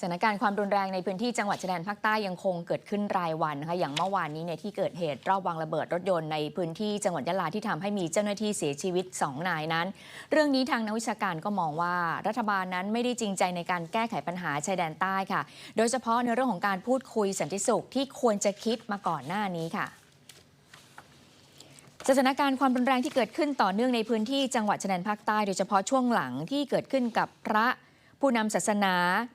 สถานการณ์ความรุนแรงในพื้นที่จังหวัดชายแดนภาคใต้ยังคงเกิดขึ้นรายวันนะคะอย่างเมื่อวานนี้เนี่ยที่เกิดเหตุรอบวางระเบิดรถยนต์ในพื้นที่จังหวัดยะลาที่ทำให้มีเจ้าหน้าที่เสียชีวิต 2 นายนั้น เรื่องนี้ทางนักวิชาการก็มองว่ารัฐบาลนั้นไม่ได้จริงใจในการแก้ไขปัญหาชายแดนใต้ค่ะ โดยเฉพาะในเรื่องของการพูดคุยสันติสุขที่ควรจะคิดมาก่อนหน้านี้ค่ะสถานการณ์ความรุนแรงที่เกิดขึ้นต่อเนื่องในพื้นที่จังหวัดชายแดนภาคใต้โดยเฉพาะช่วงหลังที่เกิดขึ้นกับพระ ผู้นำศาสนา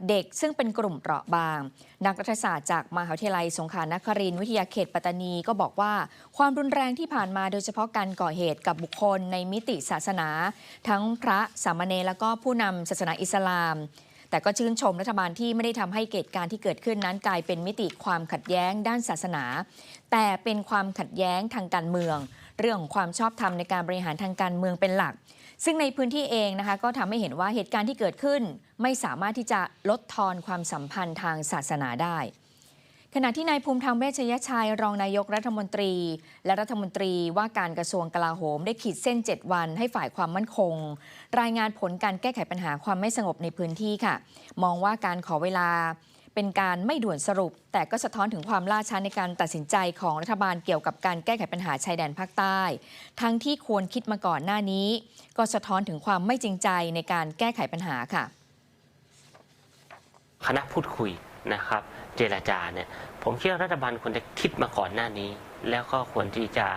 เด็กซึ่งเป็นกลุ่มเปราะบาง นักรัฐศาสตร์จากมหาวิทยาลัยสงขลานครินทร์วิทยาเขตปัตตานีก็บอกว่า ความรุนแรงที่ผ่านมาโดยเฉพาะการก่อเหตุกับบุคคลในมิติศาสนา ทั้งพระสามเณรแล้วก็ผู้นำศาสนาอิสลาม แต่ก็ชื่นชมรัฐบาลที่ไม่ได้ทำให้เหตุการที่เกิดขึ้นนั้นกลายเป็นมิติความขัดแย้งด้านศาสนา แต่เป็นความขัดแย้งทางการเมือง เรื่องของความชอบธรรมในการบริหารทางการเมืองเป็นหลัก ซึ่งในพื้นที่เองนะคะก็ทำให้เห็นว่าเหตุการณ์ที่เกิดขึ้น ไม่สามารถที่จะลดทอนความสัมพันธ์ทางศาสนาได้ ขณะที่นายภูมิธรรมเวชยชัย รองนายกรัฐมนตรี และรัฐมนตรีว่าการกระทรวงกลาโหม ได้ขีดเส้น 7 วันให้ฝ่ายความมั่นคง รายงานผลการแก้ไขปัญหาความไม่สงบในพื้นที่ค่ะ มองว่าการขอเวลา เป็นการไม่ด่วนสรุป แต่ก็สะท้อนถึงความล่าช้าในการตัดสินใจของรัฐบาลเกี่ยวกับการแก้ไขปัญหาชายแดนภาคใต้ ทั้งที่ควรคิดมาก่อนหน้านี้ ก็สะท้อนถึงความไม่จริงใจในการแก้ไขปัญหาค่ะ คณะพูดคุยนะครับ เจรจาเนี่ยผมคิดว่ารัฐบาลควรจะคิดมาก่อนหน้านี้ แล้วก็ควรที่จะ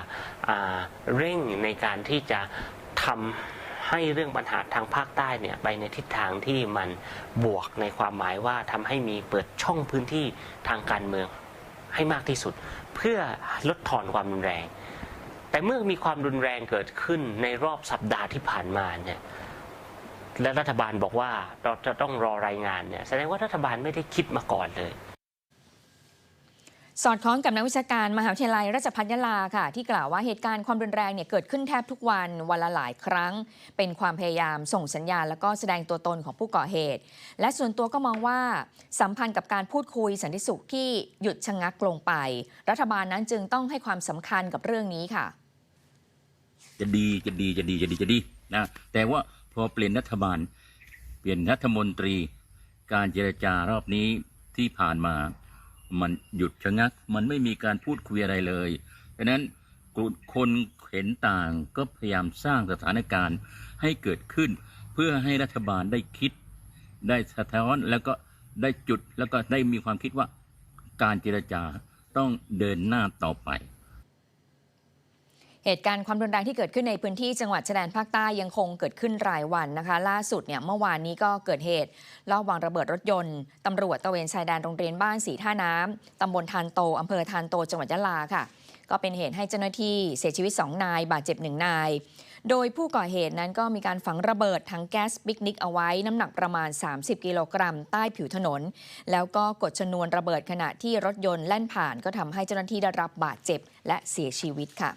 เร่งในการที่จะทำ ให้เรื่องปัญหาทางภาคใต้เนี่ยไปในทิศทางที่มันบวกในความหมายว่าทำให้มีเปิดช่องพื้นที่ทางการเมืองให้มากที่สุด เพื่อลดทอนความรุนแรง แต่เมื่อมีความรุนแรงเกิดขึ้นในรอบสัปดาห์ที่ผ่านมาเนี่ยและรัฐบาลบอกว่าเราจะต้องรอรายงานเนี่ยแสดงว่ารัฐบาลไม่ได้คิดมาก่อนเลย สอดคล้องกับนักวิชาการมหาวิทยาลัยราชภัฏยะลาค่ะ ที่กล่าวว่าเหตุการณ์ความรุนแรงเนี่ยเกิดขึ้นแทบทุกวันวันละหลายครั้ง เป็นความพยายามส่งสัญญาณ แล้วก็แสดงตัวตนของผู้ก่อเหตุ และส่วนตัวก็มองว่าสัมพันธ์กับการพูดคุยสันติสุขที่หยุดชะงักลงไป รัฐบาลนั้นจึงต้องให้ความสำคัญกับเรื่องนี้ค่ะ จะดีจะดีจะดีจะดีจะดีนะแต่ว่าพอเปลี่ยนรัฐบาล เปลี่ยนรัฐมนตรี การเจรจารอบนี้ที่ผ่านมา มันหยุดชะงัก มันไม่มีการพูดคุยอะไรเลยดังนั้นคนเห็นต่างก็พยายามสร้างสถานการณ์ให้เกิดขึ้น เพื่อให้รัฐบาลได้คิด ได้สะท้อนแล้วก็ได้จุดแล้วก็ได้มีความคิดว่าการเจรจาต้องเดินหน้าต่อไป เหตุการณ์ความรุนแรงที่เกิดขึ้นในพื้นที่จังหวัดชายแดนภาคใต้ยังคงเกิดขึ้นรายวันนะคะ ล่าสุดเนี่ยเมื่อวานนี้ก็เกิดเหตุลอบวางระเบิดรถยนต์ตำรวจตระเวนชายแดนโรงเรียนบ้านสีท่าน้ำตำบลทานโตอำเภอทานโตจังหวัดยะลาค่ะ ก็เป็นเหตุให้เจ้าหน้าที่เสียชีวิต 2 นาย บาดเจ็บหนึ่งนาย โดยผู้ก่อเหตุนั้นก็มีการฝังระเบิดถังแก๊สปิกนิกเอาไว้น้ำหนักประมาณ 30 กิโลกรัม ใต้ผิวถนน แล้วก็กดชนวนระเบิดขณะที่รถยนต์แล่นผ่าน ก็ทำให้เจ้าหน้าที่ได้รับบาดเจ็บและเสียชีวิตค่ะ